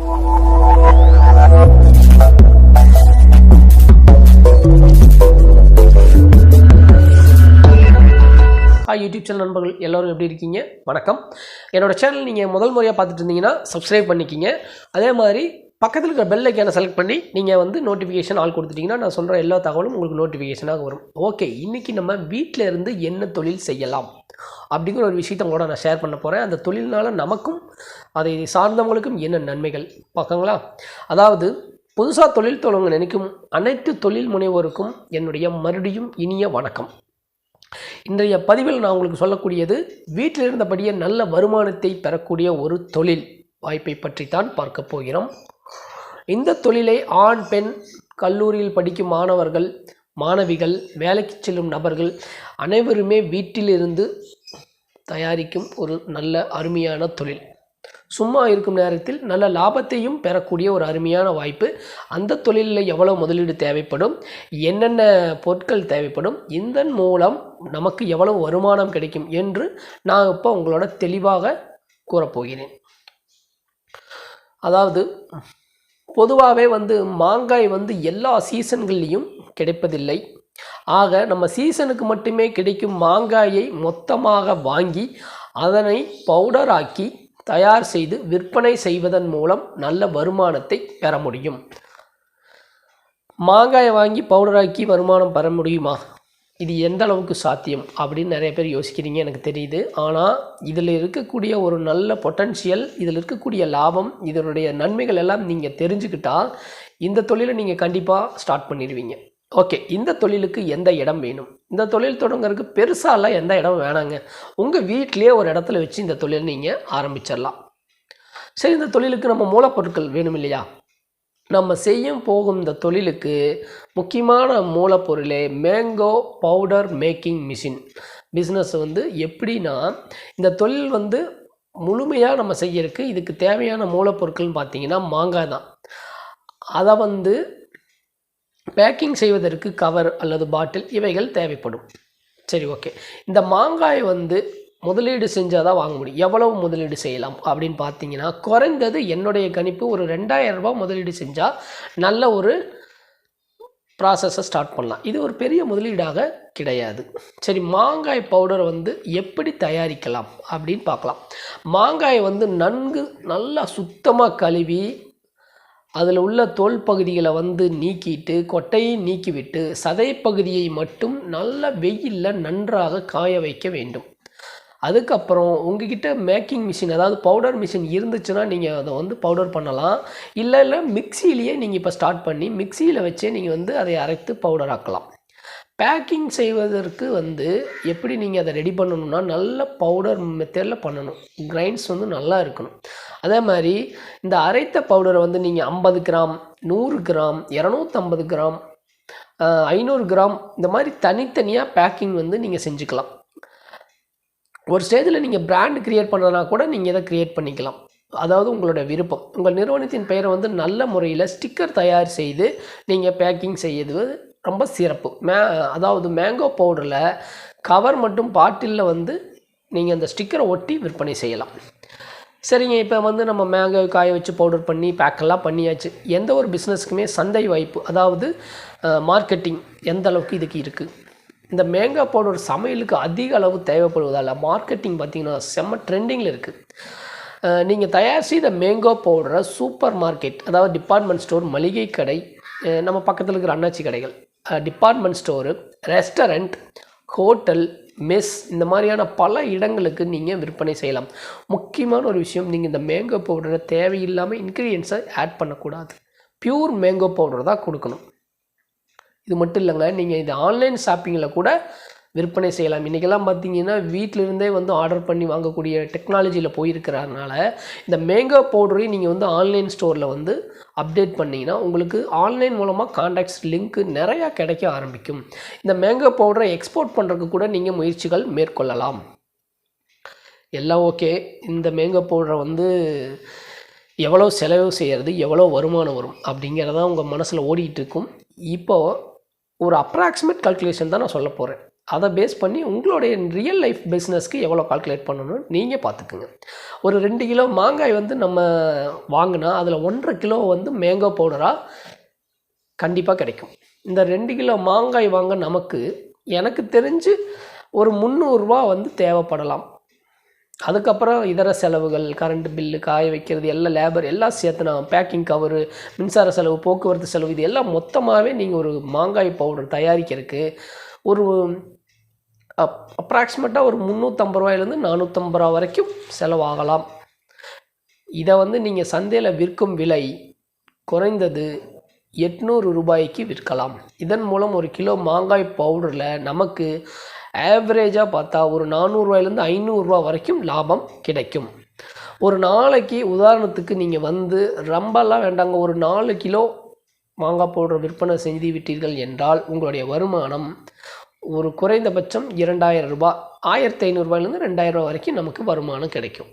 Hi YouTube channel நண்பர்கள் எல்லோரும் எப்படி இருக்கீங்க? வணக்கம். என்னோட சேனல் நீங்கள் முதல் முறையாக பார்த்துட்டு இருந்தீங்கன்னா சப்ஸ்கிரைப் பண்ணிக்கிங்க. அதே மாதிரி பக்கத்தில் இருக்கிற பெல் ஐக்கானை செலக்ட் பண்ணி நீங்கள் வந்து நோட்டிஃபிகேஷன் ஆள் கொடுத்துட்டிங்கன்னா நான் சொல்கிற எல்லா தகவலும் உங்களுக்கு நோட்டிஃபிகேஷனாக வரும். ஓகே இன்றைக்கி நம்ம வீட்டில் இருந்து என்ன தொழில் செய்யலாம்? அப்படிங்கிற ஒரு விஷயத்த கூட நான் ஷேர் பண்ண போகிறேன் அந்த தொழில்னால் நமக்கும் அதை சார்ந்தவங்களுக்கும் என்ன நன்மைகள்? பார்க்கங்களா? அதாவது புதுசாக தொழில் தொடங்க நினைக்கும் அனைத்து தொழில் முனைவோருக்கும் என்னுடைய மறுபடியும் இனிய வணக்கம். இன்றைய பதிவில் நான் உங்களுக்கு சொல்லக்கூடியது வீட்டில் இருந்தபடியே நல்ல வருமானத்தை பெறக்கூடிய ஒரு தொழில் வாய்ப்பை பற்றித்தான் பார்க்க போகிறோம். இந்த தொழிலை ஆண் பெண் கல்லூரியில் படிக்கும் மாணவர்கள் மாணவிகள் வேலைக்கு செல்லும் நபர்கள் அனைவருமே வீட்டிலிருந்து தயாரிக்கும் ஒரு நல்ல அருமையான தொழில். சும்மா இருக்கும் நேரத்தில் நல்ல லாபத்தையும் பெறக்கூடிய ஒரு அருமையான வாய்ப்பு. அந்த தொழிலில் எவ்வளோ முதலீடு தேவைப்படும்? என்னென்ன பொருட்கள் தேவைப்படும்? இதன் மூலம் நமக்கு எவ்வளவு வருமானம் கிடைக்கும் என்று நான் இப்போ உங்களோட தெளிவாக கூறப்போகிறேன். அதாவது பொதுவாகவே வந்து மாங்காய் வந்து எல்லா சீசன்கள்லேயும் கிடைப்பதில்லை. ஆக நம்ம சீசனுக்கு மட்டுமே கிடைக்கும் மாங்காயை மொத்தமாக வாங்கி அதனை பவுடர் ஆக்கி தயார் செய்து விற்பனை செய்வதன் மூலம் நல்ல வருமானத்தை பெற முடியும். மாங்காயை வாங்கி பவுடராக்கி வருமானம் பெற முடியுமா? இது எந்த அளவுக்கு சாத்தியம் அப்படின்னு நிறைய பேர் யோசிக்கிறீங்க எனக்கு தெரியுது. ஆனால் இதில் இருக்கக்கூடிய ஒரு நல்ல பொட்டன்ஷியல் இதில் இருக்கக்கூடிய லாபம் இதனுடைய நன்மைகள் எல்லாம் நீங்கள் தெரிஞ்சுக்கிட்டால் இந்த தொழிலை நீங்கள் கண்டிப்பாக ஸ்டார்ட் பண்ணிடுவீங்க. ஓகே இந்த தொழிலுக்கு எந்த இடம் வேணும்? இந்த தொழில் தொடங்குறதுக்கு பெருசாலாம் எந்த இடம் வேணாங்க? உங்கள் வீட்டிலே ஒரு இடத்துல வச்சு இந்த தொழில் நீங்கள் ஆரம்பிச்சிடலாம். சரி இந்த தொழிலுக்கு நம்ம மூலப்பொருட்கள் வேணும் இல்லையா? நம்ம செய்யும் போகும் இந்த தொழிலுக்கு முக்கியமான மூலப்பொருளே mango powder making machine business வந்து எப்படின்னா இந்த தொழில் வந்து முழுமையாக நம்ம செய்யறதுக்கு இதுக்கு தேவையான மூலப்பொருட்கள்னு பார்த்தீங்கன்னா மாங்காய் தான். அதை வந்து பேக்கிங் செய்வதற்கு கவர் அல்லது பாட்டில் இவைகள் தேவைப்படும். சரி ஓகே இந்த மாங்காய் வந்து முதலீடு செஞ்சால் தான் வாங்க முடியும். எவ்வளவு முதலீடு செய்யலாம் அப்படின்னு பார்த்தீங்கன்னா குறைந்தது என்னுடைய கணிப்பு ஒரு ரெண்டாயிரரூபா முதலீடு செஞ்சால் நல்ல ஒரு ப்ராசஸை ஸ்டார்ட் பண்ணலாம். இது ஒரு பெரிய முதலீடாக கிடையாது. சரி மாங்காய் பவுடரை வந்து எப்படி தயாரிக்கலாம் அப்படின்னு பார்க்கலாம். மாங்காயை வந்து நன்கு நல்லா சுத்தமாக கழுவி அதில் உள்ள தோல் பகுதிகளை வந்து நீக்கிட்டு கொட்டையை நீக்கிவிட்டு சதை பகுதியை மட்டும் நல்ல வெயிலில் நன்றாக காய வைக்க வேண்டும். அதுக்கப்புறம் உங்ககிட்ட மேக்கிங் மிஷின் அதாவது பவுடர் மிஷின் இருந்துச்சுன்னா நீங்கள் அதை வந்து பவுடர் பண்ணலாம். இல்லை இல்லை மிக்சியிலேயே நீங்கள் இப்போ ஸ்டார்ட் பண்ணி மிக்சியில் வச்சே நீங்கள் வந்து அதை அரைத்து பவுடர் ஆக்கலாம். பேக்கிங் செய்வதற்கு வந்து எப்படி நீங்கள் அதை ரெடி பண்ணணும்னா நல்ல பவுடர் மெத்தடில் பண்ணணும். கிரைண்ட்ஸ் வந்து நல்லா இருக்கணும். அதே மாதிரி இந்த அரைத்த பவுடரை வந்து நீங்கள் ஐம்பது கிராம் நூறு கிராம் இரநூத்தம்பது கிராம் ஐநூறு கிராம் இந்த மாதிரி தனித்தனியாக பேக்கிங் வந்து நீங்கள் செஞ்சுக்கலாம். ஒரு ஸ்டேஜில் நீங்கள் பிராண்ட் க்ரியேட் பண்ணுறதுனா கூட நீங்கள் இதை க்ரியேட் பண்ணிக்கலாம். அதாவது உங்களோட விருப்பம். உங்கள் நிறுவனத்தின் பெயரை வந்து நல்ல முறையில் ஸ்டிக்கர் தயார் செய்து நீங்கள் பேக்கிங் செய்யுது ரொம்ப சிறப்பு. மே அதாவது மேங்கோ பவுடரில் கவர் மட்டும் பாட்டிலில் வந்து நீங்கள் அந்த ஸ்டிக்கரை ஒட்டி விற்பனை செய்யலாம். சரிங்க இப்போ வந்து நம்ம மேங்கோ காய வச்சு பவுடர் பண்ணி பேக்கெல்லாம் பண்ணியாச்சு. எந்த ஒரு பிஸ்னஸ்க்குமே சந்தை வாய்ப்பு அதாவது மார்க்கெட்டிங் எந்த அளவுக்கு இதுக்கு இருக்குது இந்த மேங்கோ பவுடர் சமையலுக்கு அதிக அளவு தேவைப்படுவதால் மார்க்கெட்டிங் பார்த்திங்கன்னா செம்ம ட்ரெண்டிங்கில் இருக்குது நீங்கள் தயார் செய்த மேங்கோ பவுடரை சூப்பர் மார்க்கெட் அதாவது டிபார்ட்மெண்ட் ஸ்டோர் மளிகை கடை நம்ம பக்கத்தில் இருக்கிற அண்ணாச்சி கடைகள் department store restaurant hotel mess இந்த மாதிரியான பல இடங்களுக்கு நீங்கள் விற்பனை செய்யலாம். முக்கியமான ஒரு விஷயம் நீங்கள் இந்த மேங்கோ பவுடரை தேவையில்லாமல் இன்க்ரீடியன்ஸை ஆட் பண்ணக்கூடாது. பியூர் மேங்கோ பவுடர் தான் கொடுக்கணும். இது மட்டும் இல்லைங்க. நீங்கள் இது ஆன்லைன் ஷாப்பிங்கில் கூட விற்பனை செய்யலாம். இன்றைக்கெல்லாம் பார்த்தீங்கன்னா வீட்டிலிருந்தே வந்து ஆர்டர் பண்ணி வாங்கக்கூடிய டெக்னாலஜியில் போயிருக்கிறதுனால இந்த மேங்கோ பவுடரையும் நீங்கள் வந்து ஆன்லைன் ஸ்டோரில் வந்து அப்டேட் பண்ணிங்கன்னா உங்களுக்கு ஆன்லைன் மூலமாக காண்டாக்ட்ஸ் லிங்க்கு நிறையா கிடைக்க ஆரம்பிக்கும். இந்த மேங்கோ பவுடரை எக்ஸ்போர்ட் பண்ணுறதுக்கு கூட நீங்கள் முயற்சிகள் மேற்கொள்ளலாம். எல்லாம் ஓகே இந்த மேங்கோ பவுடரை வந்து எவ்வளோ செலவு செய்கிறது எவ்வளோ வருமானம் வரும் அப்படிங்கிறதான் உங்கள் மனசில் ஓடிக்கிட்டு இருக்கும். இப்போது ஒரு அப்ராக்சிமேட் கல்குலேஷன் தான் நான் சொல்ல போகிறேன் அதை பேஸ் பண்ணி உங்களுடைய ரியல் லைஃப் பிஸ்னஸ்க்கு எவ்வளோ கால்குலேட் பண்ணணும்னு நீங்கள் பார்த்துக்குங்க. ஒரு ரெண்டு கிலோ மாங்காய் வந்து நம்ம வாங்கினா அதில் ஒன்றரை கிலோ வந்து மேங்கோ பவுடராக கண்டிப்பாக கிடைக்கும். இந்த ரெண்டு கிலோ மாங்காய் வாங்க நமக்கு எனக்கு தெரிஞ்சு ஒரு முந்நூறுரூவா வந்து தேவைப்படலாம். அதுக்கப்புறம் இதர செலவுகள் கரண்ட் பில்லு காய வைக்கிறது எல்லாம் லேபர் எல்லாம் சேர்த்துனா பேக்கிங் கவரு மின்சார செலவு போக்குவரத்து செலவு இது எல்லாம் மொத்தமாகவே நீங்கள் ஒரு மாங்காய் பவுடர் தயாரிக்கிறதுக்கு ஒரு அப் அப்ராக்சிமேட்டாக ஒரு முந்நூற்றம்பது ரூபாயிலேருந்து நானூற்றம்பது ரூபா வரைக்கும் செலவாகலாம். இதை வந்து நீங்கள் சந்தையில் விற்கும் விலை குறைந்தது எட்நூறு ரூபாய்க்கு விற்கலாம். இதன் மூலம் ஒரு கிலோ மாங்காய் பவுடரில் நமக்கு ஆவரேஜாக பார்த்தா ஒரு நானூறுரூவாயிலேருந்து ஐநூறுரூவா வரைக்கும் லாபம் கிடைக்கும். ஒரு நாளைக்கு உதாரணத்துக்கு நீங்கள் வந்து ரொம்பலாம் வேண்டாங்க ஒரு நாலு கிலோ மாங்காய் போடுற விற்பனை செய்து விட்டீர்கள் என்றால் உங்களுடைய வருமானம் ஒரு குறைந்தபட்சம் இரண்டாயிரம் ரூபாய் ஆயிரத்தி ஐநூறுரூவாயிலேருந்து ரெண்டாயிரம் வரைக்கும் நமக்கு வருமானம் கிடைக்கும்.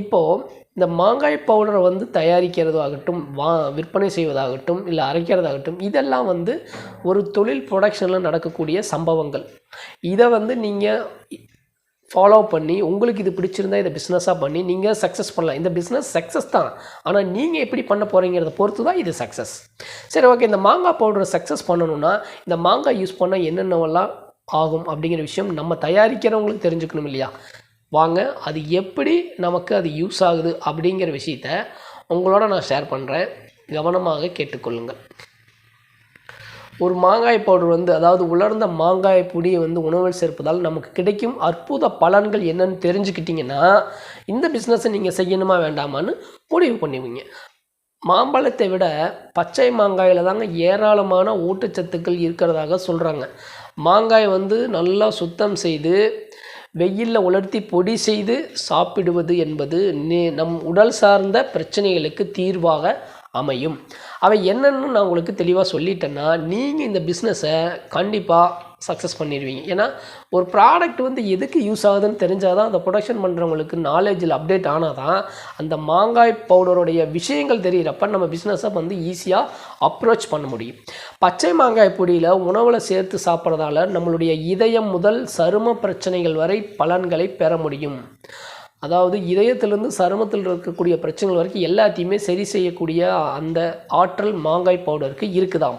இப்போது இந்த மாங்காய் பவுடரை வந்து தயாரிக்கிறதாகட்டும் வா விற்பனை செய்வதாகட்டும் இல்லை அரைக்கிறதாகட்டும் இதெல்லாம் வந்து ஒரு தொழில் ப்ரொடக்ஷனில் நடக்கக்கூடிய சம்பவங்கள். இதை வந்து நீங்கள் ஃபாலோ பண்ணி உங்களுக்கு இது பிடிச்சிருந்தா இதை பிஸ்னஸாக பண்ணி நீங்கள் சக்ஸஸ் பண்ணலாம். இந்த பிஸ்னஸ் சக்ஸஸ் தான். ஆனால் நீங்கள் எப்படி பண்ண போகிறீங்கிறத பொறுத்து தான் இது சக்ஸஸ் சரி ஓகே இந்த மாங்காய் பவுடரை சக்ஸஸ் பண்ணணும்னா இந்த மாங்காய் யூஸ் பண்ணால் என்னென்னவெல்லாம் ஆகும் அப்படிங்கிற விஷயம் நம்ம தயாரிக்கிறவங்களுக்கு தெரிஞ்சுக்கணும் இல்லையா? வாங்க அது எப்படி நமக்கு அது யூஸ் ஆகுது அப்படிங்கிற விஷயத்த உங்களோட நான் ஷேர் பண்ணுறேன் கவனமாக கேட்டுக்கொள்ளுங்கள். ஒரு மாங்காய் பவுடர் வந்து அதாவது உலர்ந்த மாங்காய் பொடியை வந்து உணவில் சேர்ப்பதால் நமக்கு கிடைக்கும் அற்புத பலன்கள் என்னன்னு தெரிஞ்சுக்கிட்டிங்கன்னா இந்த பிஸ்னஸை நீங்கள் செய்யணுமா வேண்டாமான்னு முடிவு பண்ணுவீங்க மாம்பழத்தை விட பச்சை மாங்காயில் தாங்க ஏராளமான ஊட்டச்சத்துக்கள் இருக்கிறதாக சொல்கிறாங்க மாங்காய் வந்து நல்லா சுத்தம் செய்து வெயிலில் உலர்த்தி பொடி செய்து சாப்பிடுவது என்பது நே- நம் உடல் சார்ந்த பிரச்சனைகளுக்கு தீர்வாக அமையும். அவை என்னென்னு நான் உங்களுக்கு தெளிவாக சொல்லிட்டேன்னா நீங்கள் இந்த பிஸ்னஸை கண்டிப்பாக சக்ஸஸ் பண்ணிடுவீங்க. ஏன்னா ஒரு ப்ராடக்ட் வந்து எதுக்கு யூஸ் ஆகுதுன்னு தெரிஞ்சால் தான் அந்த ப்ரொடக்ஷன் பண்ணுறவங்களுக்கு நாலேஜில் அப்டேட் ஆனால் தான் அந்த மாங்காய் பவுடருடைய விஷயங்கள் தெரிகிறப்ப நம்ம பிஸ்னஸை வந்து ஈஸியாக அப்ரோச் பண்ண முடியும். பச்சை மாங்காய் பொடியில் உணவில் சேர்த்து சாப்பிட்றதால நம்மளுடைய இதயம் முதல் சரும பிரச்சனைகள் வரை பலன்களை பெற முடியும். அதாவது இதயத்திலிருந்து சருமத்தில் இருக்கக்கூடிய பிரச்சனைகள் வரைக்கும் எல்லாத்தையுமே சரி செய்யக்கூடிய அந்த ஆற்றல் மாங்காய் பவுடருக்கு இருக்குதாம்.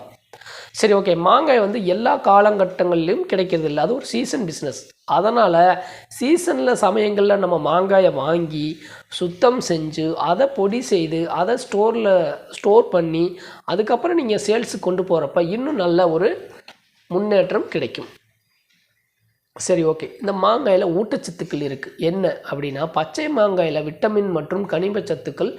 சரி ஓகே மாங்காய் வந்து எல்லா காலகட்டங்களிலும் கிடைக்கிறது இல்லை. அது ஒரு சீசன் பிஸ்னஸ் அதனால் சீசனில் சமயங்களில் நம்ம மாங்காயை வாங்கி சுத்தம் செஞ்சு அதை பொடி செய்து அதை ஸ்டோரில் ஸ்டோர் பண்ணி அதுக்கப்புறம் நீங்கள் சேல்ஸுக்கு கொண்டு போகிறப்ப இன்னும் நல்ல ஒரு முன்னேற்றம் கிடைக்கும். சரி ஓகே இந்த மாங்காயில் ஊட்டச்சத்துக்கள் இருக்குது என்ன அப்படின்னா பச்சை மாங்காயில் விட்டமின் மற்றும் கனிம சத்துக்கள்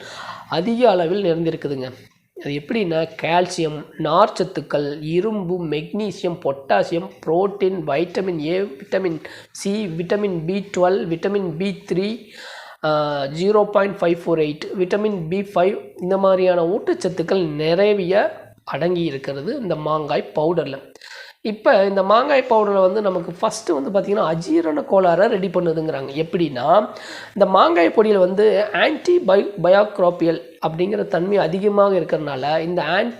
அதிக அளவில் நிறைந்திருக்குதுங்க. அது எப்படின்னா கால்சியம் நார்ச்சத்துக்கள் இரும்பு magnesium potassium protein vitamin A vitamin C vitamin B twelve vitamin B three zero point five four eight vitamin B five இந்த மாதிரியான ஊட்டச்சத்துக்கள் நிறைய அடங்கி இருக்கிறது இந்த மாங்காய் பவுடரில் இப்போ இந்த மாங்காய் பவுடரில் வந்து நமக்கு ஃபஸ்ட்டு வந்து பார்த்திங்கன்னா அஜீரண கோளாறை ரெடி பண்ணுதுங்கிறாங்க. எப்படின்னா இந்த மாங்காய் பொடியில் வந்து ஆன்டி பயோ பயோக்ரோப்பியல் அப்படிங்கிற தன்மை அதிகமாக இருக்கிறனால இந்த ஆன்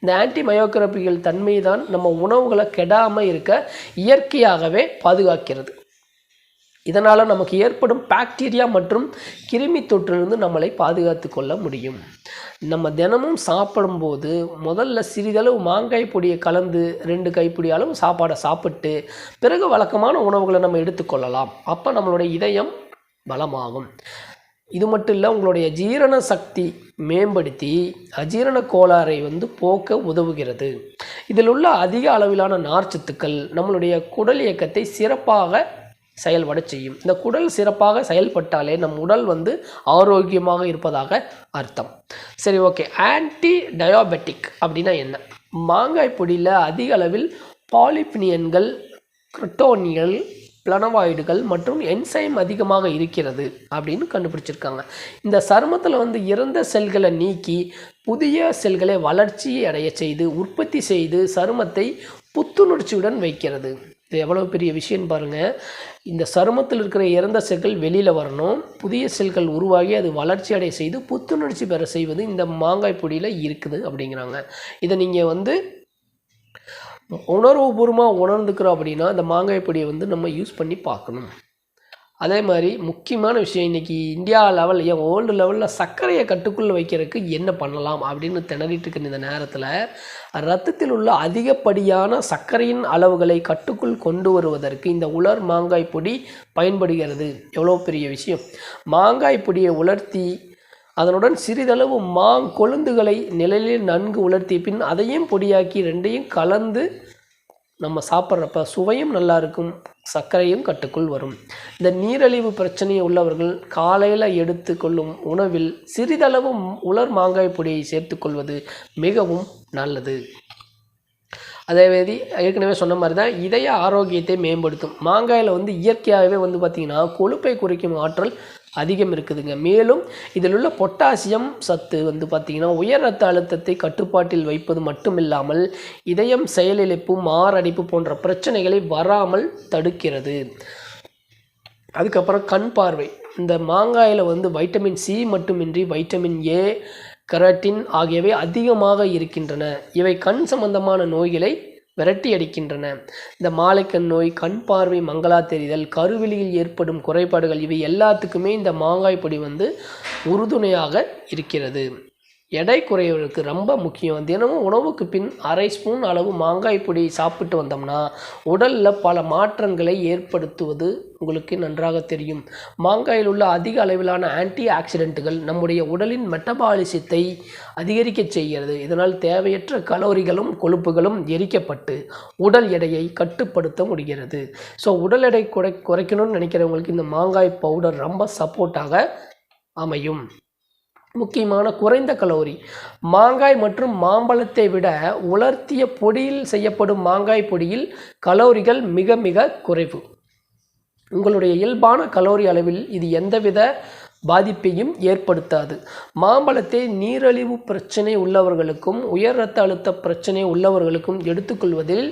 இந்த ஆன்டி பயோக்ரோப்பியல் தன்மை தான் நம்ம உணவுகளை கெடாமல் இருக்க இயற்கையாகவே பாதுகாக்கிறது. இதனால் நமக்கு ஏற்படும் பாக்டீரியா மற்றும் கிருமி தொற்றிலிருந்து நம்மளை பாதுகாத்து கொள்ள முடியும். நம்ம தினமும் சாப்பிடும்போது முதல்ல சிறிதளவு மாங்காய் பொடியை கலந்து ரெண்டு கைப்பிடி அளவு சாப்பாடை சாப்பிட்டு பிறகு வழக்கமான உணவுகளை நம்ம எடுத்துக்கொள்ளலாம் அப்போ நம்மளுடைய இதயம் பலமாகும். இது மட்டும் இல்லை உங்களுடைய ஜீரண சக்தி மேம்படுத்தி அஜீரண கோளாறை வந்து போக்க உதவுகிறது. இதில் உள்ள அதிக அளவிலான நார்ச்சத்துக்கள் நம்மளுடைய குடல் இயக்கத்தை சிறப்பாக செயல்பட செய்யும். இந்த குடல் சிறப்பாக செயல்பட்டாலே நம் உடல் வந்து ஆரோக்கியமாக இருப்பதாக அர்த்தம். சரி ஓகே. ஆன்டி டயாபெட்டிக் அப்படின்னா என்ன? மாங்காய் பொடியில் அதிக அளவில் பாலிபினியன்கள் கிரிட்டோனியல் பிளனவாய்டுகள் மற்றும் என்சைம் அதிகமாக இருக்கிறது அப்படின்னு கண்டுபிடிச்சிருக்காங்க. இந்த சருமத்தில் வந்து இறந்த செல்களை நீக்கி புதிய செல்களை வளர்ச்சி அடைய செய்து உற்பத்தி செய்து சருமத்தை புத்துணர்ச்சியுடன் வைக்கிறது. இது எவ்வளோ பெரிய விஷயம் பாருங்கள் இந்த சருமத்தில் இருக்கிற இறந்த செல்கள் வெளியில் வரணும். புதிய செல்கள் உருவாகி அது வளர்ச்சி அடைய செய்து புத்துணர்ச்சி பெற செய்வது இந்த மாங்காய் பொடியில் இருக்குது அப்படிங்கிறாங்க. இதை நீங்கள் வந்து உணர்வுபூர்வமாக உணர்ந்துக்கிறோம் அப்படின்னா இந்த மாங்காய் பொடியை வந்து நம்ம யூஸ் பண்ணி பார்க்கணும். அதே மாதிரி முக்கியமான விஷயம் இன்றைக்கி இந்தியா லெவல் ஏன் வேர்ல்டு லெவலில் சர்க்கரையை கட்டுக்குள்ளே வைக்கிறதுக்கு என்ன பண்ணலாம் அப்படின்னு திணறிட்டு இருக்கிற இந்த நேரத்தில் ரத்தத்தில் உள்ள அதிகப்படியான சர்க்கரையின் அளவுகளை கட்டுக்குள் கொண்டு வருவதற்கு இந்த உலர் மாங்காய் பொடி பயன்படுகிறது. எவ்வளோ பெரிய விஷயம். மாங்காய் பொடியை உலர்த்தி அதனுடன் சிறிதளவு மாங் கொழுந்துகளை நிழலில் நன்கு உலர்த்திய பின் அதையும் பொடியாக்கி ரெண்டையும் கலந்து நம்ம சாப்பிட்றப்ப சுவையும் நல்லா இருக்கும் சர்க்கரையும் கட்டுக்குள் வரும். இந்த நீரழிவு பிரச்சனை உள்ளவர்கள் காலையில் எடுத்துக்கொள்ளும் உணவில் சிறிதளவு உலர் மாங்காய் பொடியை சேர்த்துக்கொள்வது மிகவும் நல்லது. அதே மாதிரி ஏற்கனவே சொன்ன மாதிரி தான் இதய ஆரோக்கியத்தை மேம்படுத்தும். மாங்காயில் வந்து இயற்கையாகவே வந்து பார்த்திங்கன்னா கொழுப்பை குறைக்கும் ஆற்றல் அதிகம் இருக்குதுங்க. மேலும் இதில் உள்ள பொட்டாசியம் சத்து வந்து பார்த்திங்கன்னா உயர் ரத்த அழுத்தத்தை கட்டுப்பாட்டில் வைப்பது மட்டுமில்லாமல் இதயம் செயலிழப்பு மாரடைப்பு போன்ற பிரச்சனைகளை வராமல் தடுக்கிறது. அதுக்கப்புறம் கண் பார்வை. இந்த மாங்காயில் வந்து வைட்டமின் சி மட்டுமின்றி வைட்டமின் ஏ கரட்டின் ஆகியவை அதிகமாக இருக்கின்றன. இவை கண் சம்பந்தமான நோய்களை விரட்டி அடிக்கின்றன இந்த மாலைக்கண் நோய் கண் பார்வை மங்களா தெரிதல் கருவெளியில் ஏற்படும் குறைபாடுகள் இவை எல்லாத்துக்குமே இந்த மாங்காய் பொடி வந்து உறுதுணையாக இருக்கிறது. எடை குறைவதற்கு ரொம்ப முக்கியம். தினமும் உணவுக்கு பின் அரை ஸ்பூன் அளவு மாங்காய் பொடி சாப்பிட்டு வந்தோம்னா உடலில் பல மாற்றங்களை ஏற்படுத்துவது உங்களுக்கு நன்றாக தெரியும். மாங்காயில் உள்ள அதிக அளவிலான ஆன்டி ஆக்சிடென்ட்டுகள் நம்முடைய உடலின் மெட்டபாலிசத்தை அதிகரிக்க செய்கிறது. இதனால் தேவையற்ற கலோரிகளும் கொழுப்புகளும் எரிக்கப்பட்டு உடல் எடையை கட்டுப்படுத்த முடிகிறது. ஸோ உடல் எடை குறை குறைக்கணும்னு நினைக்கிறவங்களுக்கு இந்த மாங்காய் பவுடர் ரொம்ப சப்போர்ட்டாக அமையும். முக்கியமான குறைந்த கலோரி. மாங்காய் மற்றும் மாம்பழத்தை விட உலர்த்திய பொடியில் செய்யப்படும் மாங்காய் பொடியில் கலோரிகள் மிக மிக குறைவு. உங்களுடைய இயல்பான கலோரி அளவில் இது எந்தவித பாதிப்பையும் ஏற்படுத்தாது. மாம்பழத்தை நீரழிவு பிரச்சனை உள்ளவர்களுக்கும் உயர் இரத்த அழுத்த பிரச்சனை உள்ளவர்களுக்கும் எடுத்துக்கொள்வதில்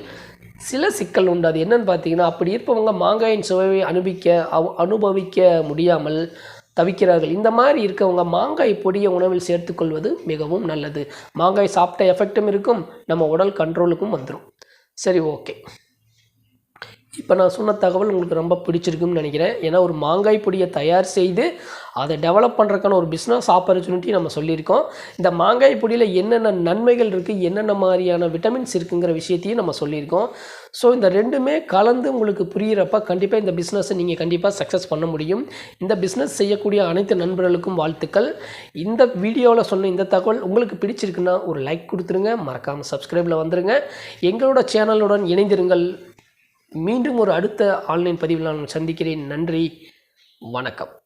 சில சிக்கல் உண்டு. அது என்னன்னு பார்த்தீங்கன்னா அப்படி இருப்பவங்க மாங்காயின் சுவையை அனுபவிக்க அனுபவிக்க முடியாமல் தவிக்கிறார்கள். இந்த மாதிரி இருக்கவங்க மாங்காய் பொடியை உணவில் சேர்த்துக்கொள்வது மிகவும் நல்லது. மாங்காய் சாப்பிட்ட எஃபெக்டும் இருக்கும். நம்ம உடல் கண்ட்ரோலுக்கும் வந்துடும் சரி ஓகே இப்போ நான் சொன்ன தகவல் உங்களுக்கு ரொம்ப பிடிச்சிருக்குன்னு நினைக்கிறேன். ஏன்னா ஒரு மாங்காய் பொடியை தயார் செய்து அதை டெவலப் பண்ணுறதுக்கான ஒரு பிஸ்னஸ் ஆப்பர்ச்சுனிட்டி நம்ம சொல்லியிருக்கோம். இந்த மாங்காய் பொடியில் என்னென்ன நன்மைகள் இருக்குது என்னென்ன மாதிரியான விட்டமின்ஸ் இருக்குங்கிற விஷயத்தையும் நம்ம சொல்லியிருக்கோம். ஸோ இந்த ரெண்டுமே கலந்து உங்களுக்கு புரிகிறப்ப கண்டிப்பாக இந்த பிஸ்னஸை நீங்கள் கண்டிப்பாக சக்ஸஸ் பண்ண முடியும். இந்த பிஸ்னஸ் செய்யக்கூடிய அனைத்து நண்பர்களுக்கும் வாழ்த்துக்கள். இந்த வீடியோவில் சொன்ன இந்த தகவல் உங்களுக்கு பிடிச்சிருக்குன்னா ஒரு லைக் கொடுத்துருங்க. மறக்காமல் சப்ஸ்கிரைபில் வந்துருங்க. எங்களோட சேனலுடன் இணைந்திருங்கள். மீண்டும் ஒரு அடுத்த ஆன்லைன் பதிவில் நான் சந்திக்கிறேன். நன்றி. வணக்கம்.